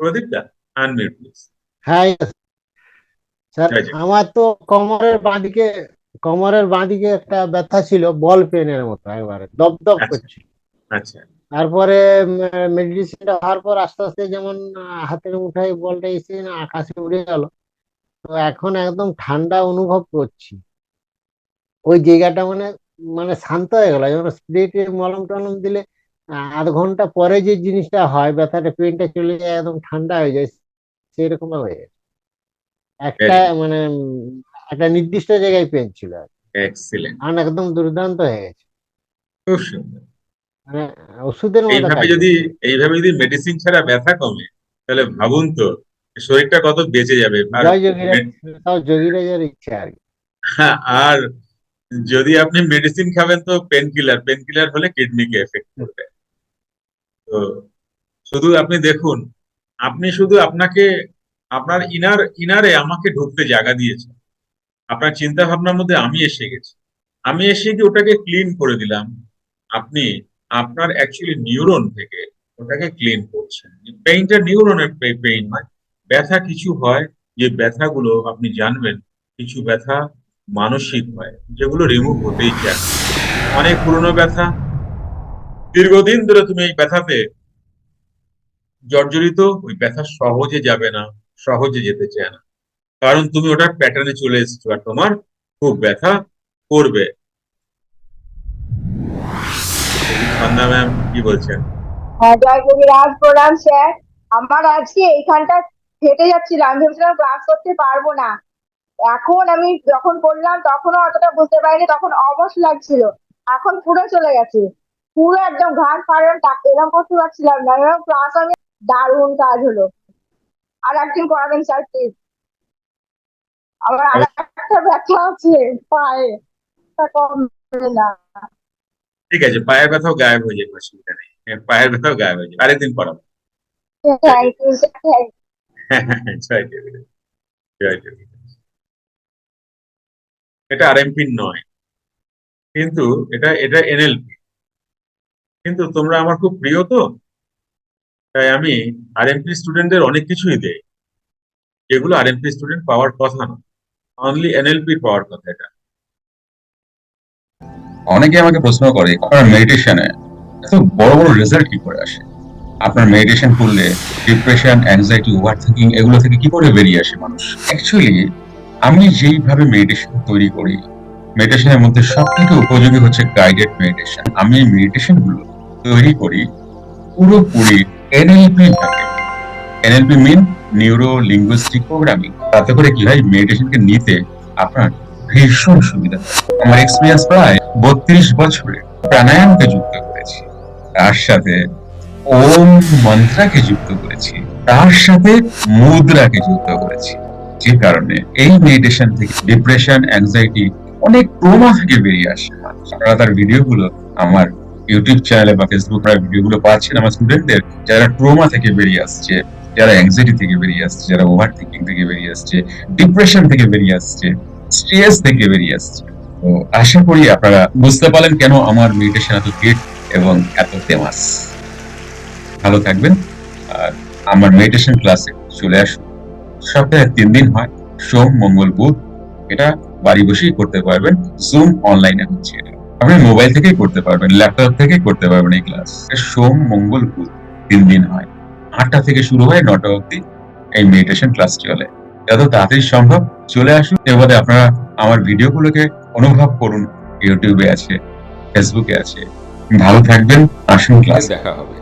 প্রদীপ দা unmute please হ্যাঁ sir. আমার তো কোমরের বাঁদিকে কোমরের বাঁদিকে একটা ব্যথা ছিল বল পেনের মতো একবারে দপ দপ আচ্ছা। করছে আচ্ছা তারপরে মেডিসিনটা হওয়ার পর আস্তে আস্তে যেমন হাতের মুঠায় বলটা এসে আকাশে উড়ে গেল তো এখন একদম ঠান্ডা অনুভব করছি ওই জায়গাটা মানে মানে শান্ত হয়ে গেল যেমন স্প্রে মলম টলম দিলে আধ ঘণ্টা পরে যে জিনিসটা হয় ব্যথাটা পেনটা চলে যায় একদম ঠান্ডা হয়ে যায় সেরকম হয়ে গেছে একটা মানে একটা নির্দিষ্ট জায়গায় পেন ছিল আর একদম দুর্দান্ত হয়ে গেছে। খুব সুন্দর। মানে ওষুধের মতো এইভাবে যদি এইভাবে যদি মেডিসিন ছাড়া ব্যথা কমে তাহলে ভাবুন তো শরীরটা কত বেঁচে যাবে। যোগীরাজের ইচ্ছা আর হ্যাঁ, আর যদি আপনি মেডিসিন খাবেন তো পেন কিলার পেন কিলার হলে কিডনিকে এফেক্ট করবে। শুধু আপনি দেখুন, আপনি শুধু আপনাকে, আপনার ইনার ইনারে আমাকে ঢুকতে জায়গা দিয়েছে। আপনার চিন্তা ভাবনার মধ্যে আমি এসে গেছি। আমি এসে গিয়ে ওটাকে ক্লিন করে দিলাম। আপনি, আপনার অ্যাকচুয়ালি নিউরন থেকে ওটাকে ক্লিন করছেন। পেইনটা নিউরনের পেইন নয়। ব্যথা কিছু হয়, যে ব্যথাগুলো আপনি জানবেন, কিছু ব্যথা মানসিক হয়, যেগুলো রিমুভ হতেই চায়। অনেক পুরনো ব্যথা দীর্ঘদিন ধরে তুমি এই ব্যথাতে জর্জরিত, ওই ব্যথা সহজে যাবে না, সহজে যেতে চায় না। কারণ তুমি ওটার প্যাটার্নে চলে এসেছ আর তোমার খুব ব্যথা করবে। সন্ধ্যা ম্যাম কি বলছেন? হ্যাঁ জয় স্যার। আমার আজকে এইখানটা ফেটে যাচ্ছিল, আমি ভেবেছিলাম ক্লাস করতে পারব না। এখন আমি যখন করলাম তখনও অতটা বুঝতে পারিনি, তখন অবশ লাগছিল। এখন পুরো চলে গেছে। পুরো একদম ঘাট ফাড়ন এরকম করতে পারছিলাম না। এরকম ক্লাস আমি দারুণ কাজ হলো। আর একদিন করাবেন স্যার প্লিজ আমার আর একটা ব্যথা আছে পায়ে। তা কমবে না। ঠিক আছে পায়ের ব্যথাও গায়েব হয়ে যাবে অসুবিধা নেই। হ্যাঁ, পায়ের ব্যথাও গায়েব হয়ে যাবে। আরেকদিন পড়াবো থ্যাংক ইউ স্যার জয় এটা আরএমপি নয়। কিন্তু এটা এটা এনএলপি কিন্তু তোমরা আমার খুব প্রিয় তো। তাই আমি আরএমপি স্টুডেন্টদের অনেক কিছুই দেই। যেগুলো আরএমপি স্টুডেন্ট পাওয়ার কথা না। অনলি এনএলপি পাওয়ার কথা এটা। অনেকে আমাকে প্রশ্ন করে, আপনার মেডিটেশনে এত বড় বড় রেজাল্ট কি করে আসে? আপনার মেডিটেশন করলে ডিপ্রেশন অ্যাংজাইটি ওভার থিঙ্কিং এগুলো থেকে কি করে বেরিয়ে আসে মানুষ? অ্যাকচুয়ালি আমি যেইভাবে মেডিটেশন তৈরি করি মেডিটেশনের মধ্যে সব থেকে উপযোগী হচ্ছে গাইডেড মেডিটেশন আমি মেডিটেশনগুলো তৈরি করি, পুরোপুরি এনএলপি ভাবে NLP mean neuro linguistic programming তাতে করে কি হয় মেডিটেশনকে নিতে আপনার ভীষণ সুবিধা আমার এক্সপিরিয়েন্স প্রায় বত্রিশ বছরে প্রাণায়ামকে যুক্ত করেছি। তার সাথে ওম মন্ত্রাকে যুক্ত করেছি। তার সাথে মুদ্রাকে যুক্ত করেছি। যে কারণে এই মেডিটেশন থেকে ডিপ্রেশন অ্যাংজাইটি অনেক ট্রমা থেকে বেরিয়ে আসে। আপনারা তার ভিডিওগুলো আমার ইউটিউব চ্যানেলে বা ফেসবুক ভিডিওগুলো পাচ্ছেন আমার স্টুডেন্টদের যারা ট্রমা থেকে বেরিয়ে আসছে, যারা অ্যাংজাইটি থেকে বেরিয়ে আসছে, যারা ওভার থিঙ্কিং থেকে বেরিয়ে আসছে ডিপ্রেশন থেকে বেরিয়ে আসছে স্ট্রেস থেকে বেরিয়ে আসছে। তো আশা করি আপনারা বুঝতে পারলেন কেন আমার মেডিটেশন এত হিট এবং এত ফেমাস ভালো থাকবেন, আর আমার মেডিটেশন ক্লাসে চলে আসুন। সপ্তাহে তিন দিন হয়, সোম, মঙ্গল, বুধ, এটা বাড়ি বসেই করতে পারবেন। জুম অনলাইনে হচ্ছে এটা। আপনি মোবাইল থেকেই করতে পারবেন ল্যাপটপ থেকে করতে পারবেন এই ক্লাস সোম, মঙ্গল, বুধ তিন দিন হয়। আটটা থেকে শুরু হয়, নটা অবধি এই মেডিটেশন ক্লাস চলে। যত তাড়াতাড়ি সম্ভব চলে আসুন। এবারে আপনারা আমার ভিডিওগুলোকে অনুভব করুন। ইউটিউবে আছে ফেসবুকে আছে। ভালো থাকবেন, আসুন ক্লাস দেখা হবে।